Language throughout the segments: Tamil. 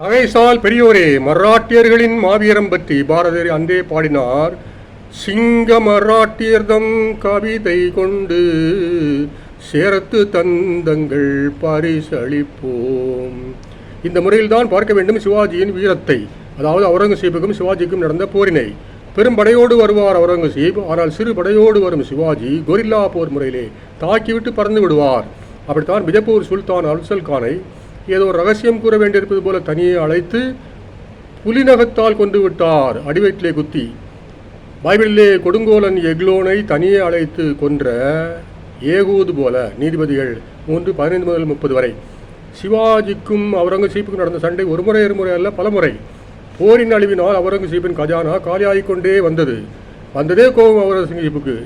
நகைசால் பெரியோரே மராட்டியர்களின் மாவீரம் பற்றி பாரதியர் அன்றே பாடினார். சிங்க மராட்டியர்தம் கவிதை கொண்டு சேரத்து தந்தங்கள் பரிசளிப்போம். இந்த முறையில்தான் பார்க்க வேண்டும் சிவாஜியின் வீரத்தை அதாவது அவுரங்கசீப்புக்கும் சிவாஜிக்கும் நடந்த போரினை. பெரும் படையோடு வருவார் அவுரங்கசீப் ஆனால் சிறு படையோடு வரும் சிவாஜி கொரில்லா போர் முறையிலே தாக்கிவிட்டு பறந்து விடுவார். அப்படித்தான் பிஜப்பூர் சுல்தான் அல்சல் கானை ஏதோ ரகசியம் கூற வேண்டியிருப்பது போல தனியே அழைத்து புலிநகத்தால் கொண்டு விட்டார். அடிவயிற்றிலே குத்தி. பைபிளிலே கொடுங்கோலன் எக்லோனை தனியே அழைத்து கொன்ற ஏகூது போல நீதிபதிகள் மூன்று பதினைந்து முதல் முப்பது வரை. சிவாஜிக்கும் அவுரங்கசீப்புக்கும் நடந்த சண்டை ஒரு முறை இருமுறை அல்ல பல முறை. போரின் அழிவினால் அவுரங்கசீப்பின் கஜானா காலியாகிக் கொண்டே வந்தது. வந்ததே கோபம் அவுரங்கசீப்புக்கு.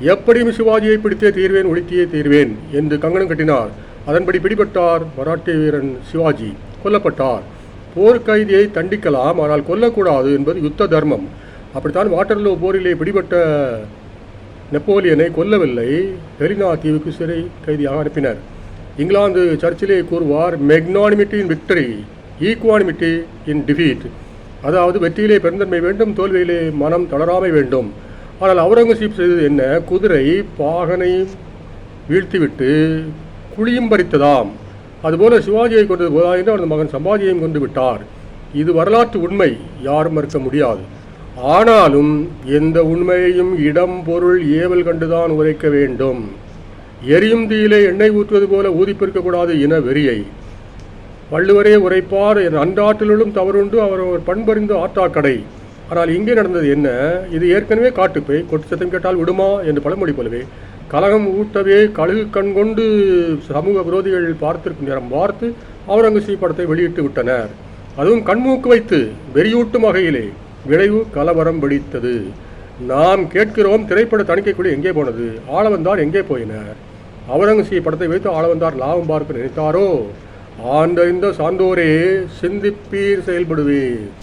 எப்படியும் சிவாஜியை பிடித்தே தீர்வேன் ஒழித்தியே தீர்வேன் என்று கங்கணம் கட்டினார். அதன்படி பிடிபட்டார் மராட்டிய வீரன் சிவாஜி. கொல்லப்பட்டார். போர்க்கைதியை தண்டிக்கலாம் ஆனால் கொல்லக்கூடாது என்பது யுத்த தர்மம். அப்படித்தான் வாட்டர்லோ போரிலே பிடிபட்ட நெப்போலியனை கொல்லவில்லை. பெலினா தீவுக்கு சிறை கைதியாக அனுப்பினர். இங்கிலாந்து சர்ச்சிலே கூறுவார் magnanimity in victory equanimity in defeat. அதாவது வெற்றியிலே பெருந்தன்மை வேண்டும் தோல்வியிலே மனம் தளராமை வேண்டும். ஆனால் அவுரங்கசீப் செய்தது என்ன? குதிரை பாகனை வீழ்த்திவிட்டு குழியும் பறித்ததாம் அதுபோல சிவாஜியை கொண்டது போதா அவனது மகன் சம்பாஜியையும் கொண்டு விட்டார். இது வரலாற்று உண்மை யாரும் மறுக்க முடியாது. ஆனாலும் எந்த உண்மையையும் இடம் பொருள் ஏவல் கண்டுதான் உரைக்க வேண்டும். எரியும் தீயிலே எண்ணெய் ஊற்றுவது போல ஊதிப்பிருக்கக்கூடாது இன வெறியை. வள்ளுவரே உரைப்பார் என் அன்றாற்றிலும் தவறுண்டு அவர் அவர் பண்பறிந்து ஆற்றாக்கடை ஆனால் இங்கே நடந்தது என்ன? இது ஏற்கனவே காட்டுப்பை கொட்டு சத்தம் கேட்டால் விடுமா? என்று பழமொழி போலவே கலகம் ஊட்டவே கழுகு கண் கொண்டு சமூக விரோதிகள் பார்த்திருக்கும் நேரம் பார்த்து அவுரங்கசீப் படத்தை வெளியிட்டு விட்டனர். அதுவும் கண்மூக்கு வைத்து வெறியூட்டும் வகையிலே விளைவு கலவரம் வெடித்தது. நாம் கேட்கிறோம் திரைப்பட தணிக்கைக்குழு எங்கே போனது? ஆளவந்தார் எங்கே போயினர்? அவுரங்கசீப் படத்தை வைத்து ஆளவந்தார் லாபம் பார்க்க நினைத்தாரோ? ஆண்டறிந்த சான்றோரே சிந்திப்பீர் செயல்படுவீர்.